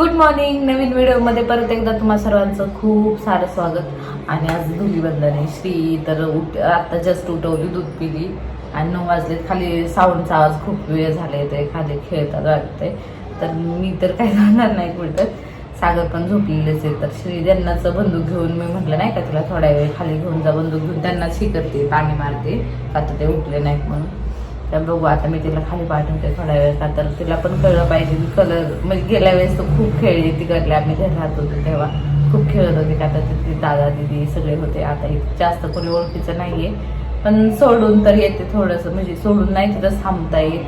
Good morning नवीन व्हिडिओमध्ये परत एकदा तुम्हा सर्वांचं खूप सारं स्वागत. आणि आज धुलीबंधन आहे श्री तर उठ आत्ता जस्ट उठवली दूध पिली. आणि नऊ वाजले खाली साऊंडचा आवाज खूप वेळ झाले ते खाली खेळतात वाटते तर मी तर काही जाणार नाही कुठं. सागर पण झोपलेलेच आहे. तर श्री त्यांनाच बंदूक घेऊन मी म्हटलं नाही का तिला थोडा वेळ खाली घेऊन जा बंदूक घेऊन त्यांनाच ही करते पाणी मारते. का तर ते उठले नाहीत म्हणून. तर बघू आता मी तिला खाली पाठवते थोड्या वेळ का तर तिला पण कळलं पाहिजे की कलर म्हणजे गेल्या वेळेस तर खूप खेळली तिकडले आम्ही घरी राहत होतो तेव्हा खूप खेळत होते का? तर तिथे दादा दिदी सगळे होते. आता जास्त कोणी ओळखीचं नाहीये. पण सोडून तर येते थोडंसं. म्हणजे सोडून नाही तिथं थांबता येईल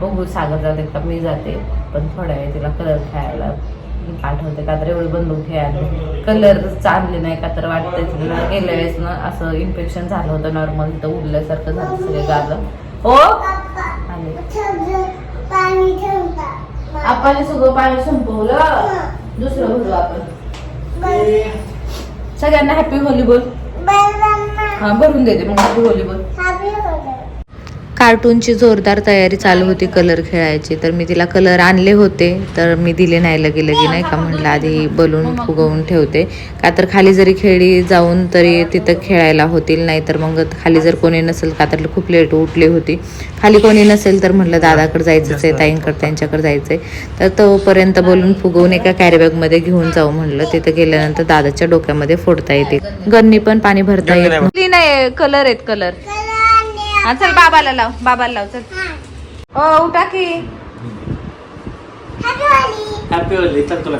बघू सागर जाते का? मी जाते. पण थोड्या वेळ तिला कलर खेळायला पाठवते का? तर एवढं बंदूक खेळायला. कलर चांगले नाही का? तर वाटतंय तिला. गेल्या वेळेस ना असं इन्फेक्शन झालं होतं नॉर्मल तिथं उरल्यासारखं झालं सगळे गालं हो आले पाणी ठेवता आपण सगळं पाणी संपवलं. दुसरं भरू आपण. सगळ्यांना हॅपी होली बोल हा भरून देते मग हॅपी होली. बोल कार्टूनची जोरदार तयारी चालू होती कलर खेळायची. तर मी तिला कलर आणले होते. तर मी दिले नाही लगे लगे नाही का? म्हटलं आधी बलून फुगवून ठेवते. का तर खाली जरी खेळी जाऊन तरी तिथं खेळायला होतील नाही तर मग खाली जर कोणी नसेल का तर खूप लेट उठली होती. खाली कोणी नसेल तर म्हटलं दादाकडे जायचंच आहे ताईंकडे त्यांच्याकडे जायचं आहे तर तोपर्यंत बोलून फुगवून एका कॅरीबॅगमध्ये घेऊन जाऊ म्हणलं तिथं गेल्यानंतर दादाच्या डोक्यामध्ये फोडता येते. गन्नी पण पाणी भरता येत नाही कलर आहेत कलर. हा चल बाबाला लाव बाबाला लाव चल. ओ उठा की. हॅपी होली चल तुला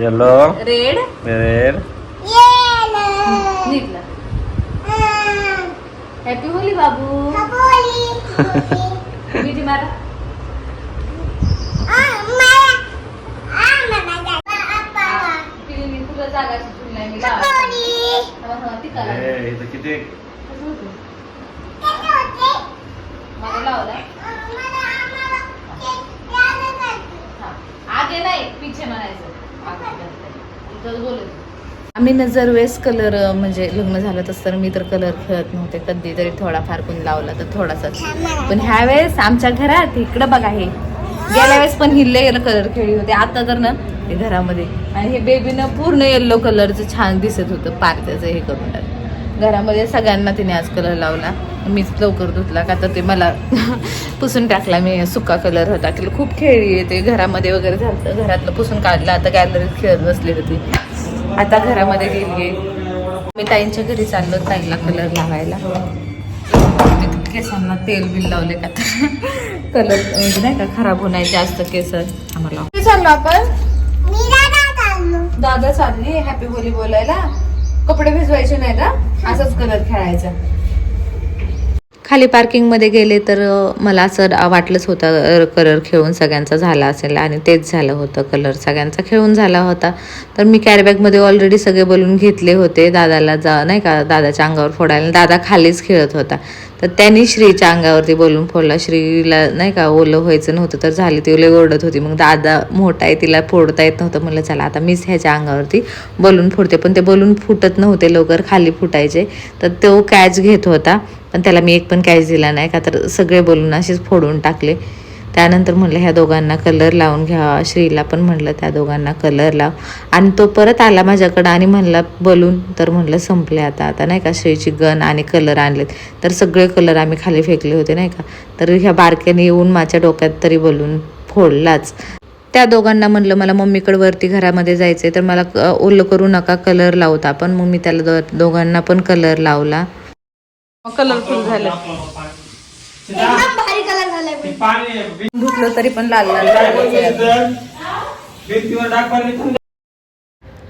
yellow red red happy Holi बाबू Widi marah. Eh, itu kita. आम्ही ना जर वेळेस कलर म्हणजे लग्न झालं तर मी तर कलर खेळत नव्हते. कधी तरी थोडाफार कोण लावला तर थोडासा. पण ह्या वेळेस आमच्या घरात इकडं बघा हे. गेल्या वेळेस पण हिल्ले गेलं कलर खेळली होते. आता तर ना हे घरामध्ये. आणि हे बेबीनं पूर्ण येल्लो कलरचं छान दिसत होतं. पारत्याचं हे करून टाक घरामध्ये सगळ्यांना तिने आज कलर लावला. मीच लवकर धुतला का तर ते मला पुसून टाकला. मी सुका कलर होता. की खूप खेळली ते. घरामध्ये वगैरे झालं घरातलं पुसून काढलं. आता गॅलरीत खेळत बसली होती. आता घरामध्ये गेली मी ताईंच्या घरी चाललो ताईला कलर लावायला. तिथे केसांना तेल बिल लावले का कलर म्हणजे नाही का खराब होणार जास्त केस आम्हाला. चाललो आपण. दादा चालली. हॅपी होली बोलायला. कपडे भिजवायचे नाही का असाच कलर खेळायचा. खाली पार्किंगमध्ये गेले तर मला असं वाटलंच होतं कलर खेळून सगळ्यांचा झाला असेल आणि तेच झालं होतं कलर. सगळ्यांचा खेळून झाला होता. तर मी कॅरीबॅगमध्ये ऑलरेडी सगळे बलून घेतले होते दादाला जा नाही का दादाच्या अंगावर फोडायला. दादा खालीच खेळत होता. तर त्यांनी श्रीच्या अंगावरती बोलून फोडला. श्रीला नाही का ओलं व्हायचं नव्हतं तर झाली ती ओले ओरडत होती. मग दादा मोठा आहे तिला फोडता येत नव्हतं. म्हणलं चला आता मीच ह्याच्या अंगावरती बलून फोडते. पण ते बलून फुटत नव्हते लवकर खाली फुटायचे. तर तो कॅच घेत होता. पण त्याला मी एक पण कॅच दिला नाही का तर सगळे बोलून असेच फोडून टाकले. त्यानंतर म्हणलं ह्या दोघांना कलर लावून घ्या. श्रीला पण म्हणलं त्या दोघांना कलर लाव. आणि तो परत आला माझ्याकडं आणि म्हणला बोलून. तर म्हणलं संपले आता आता नाही का श्रीची गन आणि कलर आणलेत. तर सगळे कलर आम्ही खाली फेकले होते नाही का? तर ह्या बारक्याने येऊन माझ्या डोक्यात तरी बोलून फोडलाच. त्या दोघांना म्हणलं मला मम्मीकडे वरती घरामध्ये जायचं आहे तर मला ओलं करू नका कलर लावता पण मग मी त्याला दो- दोघांना पण कलर लावला. कलरफुल झालं. भारी कलर झालाय धुतलं तरी पण लाल लाल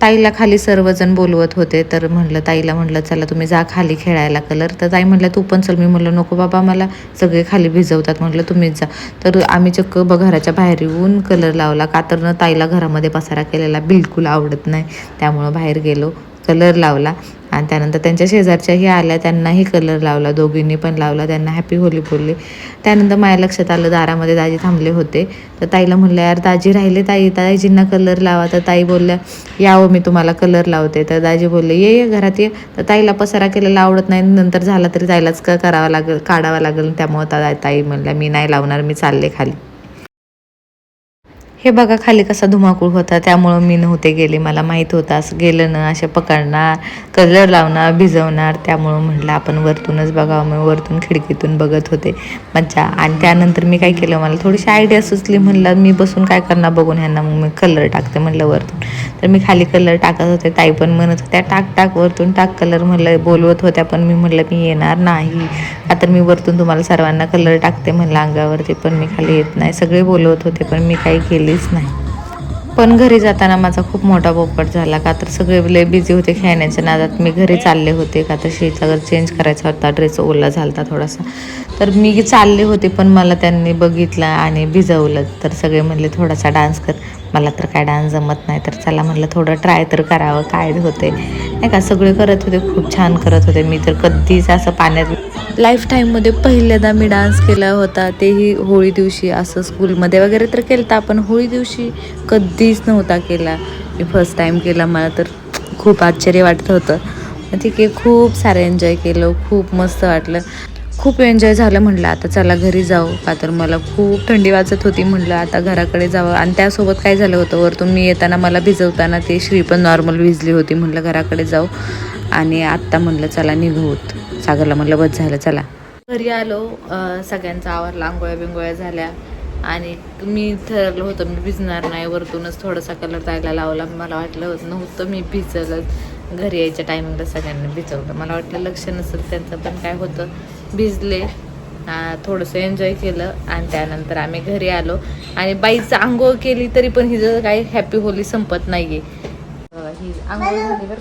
ताईला खाली सर्वजण बोलवत होते तर म्हणलं ताईला म्हणलं चला तुम्ही जा खाली खेळायला कलर तर ताई म्हणलं तू पण चल. मी म्हणलं नको बाबा मला सगळे खाली भिजवतात. म्हटलं तुम्हीच जा. तर आम्ही चक्क ब घराच्या बाहेर येऊन कलर लावला. का तर ताईला घरामध्ये पसारा केलेला बिलकुल आवडत नाही. त्यामुळं बाहेर गेलो कलर लावला. आणि त्यानंतर त्यांच्या शेजारच्याही आल्या त्यांनाही कलर लावला दोघींनी पण लावला त्यांना हॅपी होली बोलले. त्यानंतर माझ्या लक्षात आलं दारामध्ये दाजी थांबले होते. तर ताईला म्हणलं यार दाजी राहिले ताई दाजींना कलर लावा. तर ताई बोलल्या यावं मी तुम्हाला कलर लावते. तर दाजी बोलले ये ये घरात ये. तर ताईला पसारा केलेला आवडत नाही. नंतर झाला तरी ताईलाच करावा लागेल काढावा लागेल. त्यामुळं ताई म्हणल्या मी नाही लावणार मी चालले खाली. हे बघा खाली कसा धुमाकूळ होता त्यामुळं मी नव्हते गेले. मला माहीत होतं असं गेलं ना असे पकडणार कलर लावणार भिजवणार. त्यामुळं म्हटलं आपण वरतूनच बघावं. मी वरतून खिडकीतून बघत होते. मज्जा. आणि त्यानंतर मी काय केलं मला थोडीशी आयडिया सुचली. म्हणलं मी बसून काय करणार बघून ह्यांना. मग मी कलर टाकते म्हणलं वरतून. तर मी खाली कलर टाकत होते. ताई पण म्हणत होत्या टाक टाक वरतून टाक कलर म्हणलं बोलवत होत्या पण मी म्हटलं मी येणार नाही. आता मी वरतून तुम्हाला सर्वांना कलर टाकते. म्हणलं अंगावरती. पण मी खाली येत नाही. सगळे बोलवत होते पण मी काही केली केलीच नाही. पण घरी जाताना माझा खूप मोठा पोपट झाला का तर सगळे लय बिझी होते खेळण्याच्या नादात. मी घरी चालले होते का तर शेचा घर चेंज करायचा होता. ड्रेस ओला झालता थोडासा. तर मी चालले होते पण मला त्यांनी बघितलं आणि भिजवलं. तर सगळे म्हणले थोडासा डान्स कर. मला तर काय डान्स जमत नाही तर चला म्हणलं थोडं ट्राय तर करावं काय होते नाही का सगळे करत होते खूप छान करत होते. मी तर कधीच असं पाण्यात लाईफ टाईममध्ये पहिल्यांदा मी डान्स केला होता तेही होळी दिवशी असं स्कूलमध्ये वगैरे तर केलं होतं पण होळी दिवशी कधीच नव्हता केला. मी फर्स्ट टाईम केला मला तर खूप आश्चर्य वाटत होतं. ठीक आहे खूप सारं एन्जॉय केलं खूप मस्त वाटलं. खूप एन्जॉय झालं म्हटलं. आता चला घरी जाऊ. का तर मला खूप थंडी वाजत होती म्हटलं. आता घराकडे जावं. आणि त्यासोबत काय झालं होतं? वरतून मी येताना मला भिजवताना ते श्री पण नॉर्मल भिजली होती म्हटलं. घराकडे जाऊ. आणि आत्ता म्हटलं चला निघूत सागरला म्हटलं बस झालं. चला. घरी आलो. सगळ्यांचा आवरला. आंघोळ्या बिंगोळ्या झाल्या. आणि मी ठरलं होतं मी भिजणार नाही. वरतूनच थोडासा कलर जायला लावला. मला वाटलं होतं नव्हतं मी भिजलं घरी यायच्या टायमिंगला सगळ्यांना भिजवलं. मला वाटलं लक्ष नसेल त्यांचं पण काय होतं? भिजले. थोडंसं एन्जॉय केलं आणि त्यानंतर आम्ही घरी आलो. आणि बाईचं आंघोळ केली तरी पण हिचं काही हॅपी होली संपत नाहीये. ही आंघोळ झाली बरं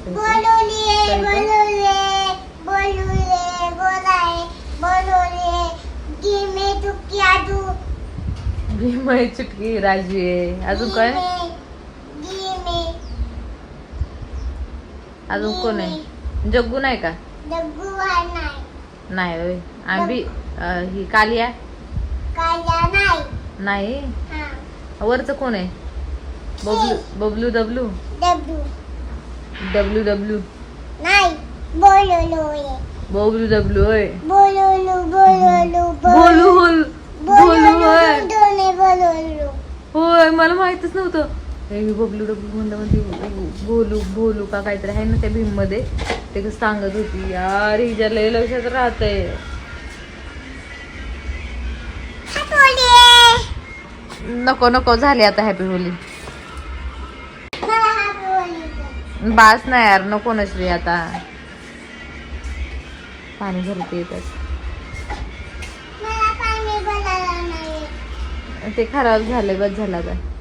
भीमय चुटकी राजी आहे? अजून काय अजून कोण आहे? जग्गू नाही का? नाही होय. आम्ही अं, ही कालिया? काया नाही. नाही? हा. वरचं कोण आहे? Bablu Bablu Dablu W W W नाही बबलू डब्ल्यू होय. बोलवलो बोलवलो बोलू बोल बोलू होय मला माहितच नव्हतं. बबलू डबलू म्हणलं म्हणजे बोलू बोलू का काहीतरी आहे ना त्या भीममध्ये ते कसं सांगत होती यार हिच्या लय लक्षात राहतंय. नको नको झाली आता हॅपी होली. बास नाही यार नको नसली आता. पाणी भरते नाही. ते खराब झाले बस झाला आता. काय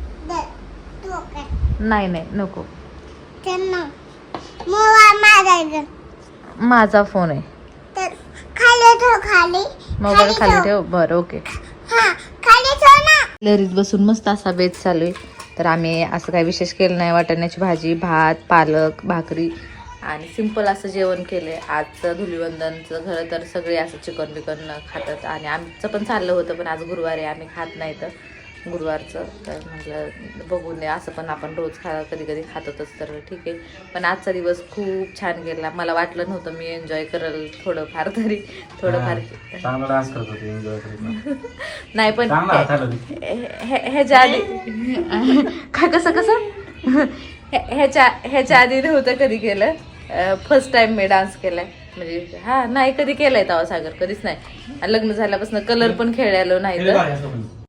नाही नाही नको. माझा फोन आहे. खाली ठेव खाली. मोबाईल खाली ठेव. बरं ओके हा खाली ठेव ना. लरीत बसून मस्त असा बेत चालू आहे. तर आम्ही असं काही विशेष केलं नाही. वाटाण्याची भाजी भात पालक भाकरी आणि सिंपल असं जेवण केलंय. आजचं धुलिवंदनचं खरं तर सगळे असं चिकन बिकन खातात. आणि आमचं पण चाललं होतं पण आज गुरुवारी आम्ही खात नाही तर. गुरुवारचं तर म्हटलं बघून दे असं पण आपण रोज खा कधी कधी खात होतच तर ठीक आहे. पण आजचा दिवस खूप छान गेला. मला वाटलं नव्हतं मी एन्जॉय करेल थोडंफार तरी. थोडंफार नाही पण. हे- हे- ह्याच्या आधी काय कसं कसं? ह्याच्या ह्याच्या आधी नव्हतं कधी केलं. फर्स्ट टाइम मी डान्स केलाय. म्हणजे हा नाही कधी केलाय तेव्हा सागर कधीच नाही. लग्न झाल्यापासून कलर पण खेळायलो नाही तर.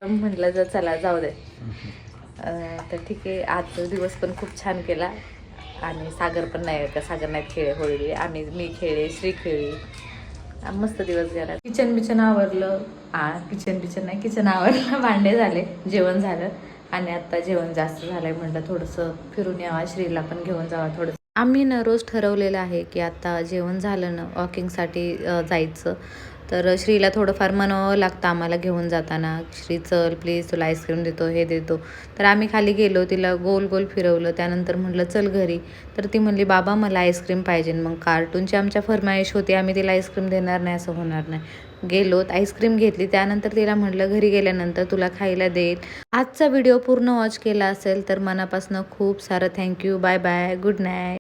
म्हटलं जर चला जाऊ दे. तर ठीक आहे आजचा दिवस पण खूप छान केला. आणि सागर पण नाही का सागर नाही खेळ होळी आम्ही मी खेळे श्री खेळली मस्त दिवस गेला. किचन बिचन आवरलं. आ किचन बिचन नाही किचन आवरलं. भांडे झाले जेवण झालं. आणि आता जेवण जास्त झालंय म्हटलं थोडंसं फिरून यावा श्रीला पण घेऊन जावा थोडंसं. आम्ही ना रोज ठरवलेलं आहे की आता जेवण झालं ना वॉकिंगसाठी जायचं. तर श्रीला थोडंफार म्हणावं लागतं आम्हाला घेऊन जाताना श्री चल प्लीज तुला आईस्क्रीम देतो हे देतो. तर आम्ही खाली गेलो तिला गोल गोल फिरवलं त्यानंतर म्हटलं चल घरी. तर ती म्हणली बाबा मला आईस्क्रीम पाहिजे. मग कार्टूनची आमच्या फरमाईश होती आम्ही तिला आईस्क्रीम देणार नाही असं होणार नाही. गेलोत आईस्क्रीम घेतली त्यानंतर तिला म्हटलं घरी गेल्यानंतर तुला खायला देईल. आजचा व्हिडिओ पूर्ण वॉच केला असेल तर मनापासून खूप सारं thank you bye bye good night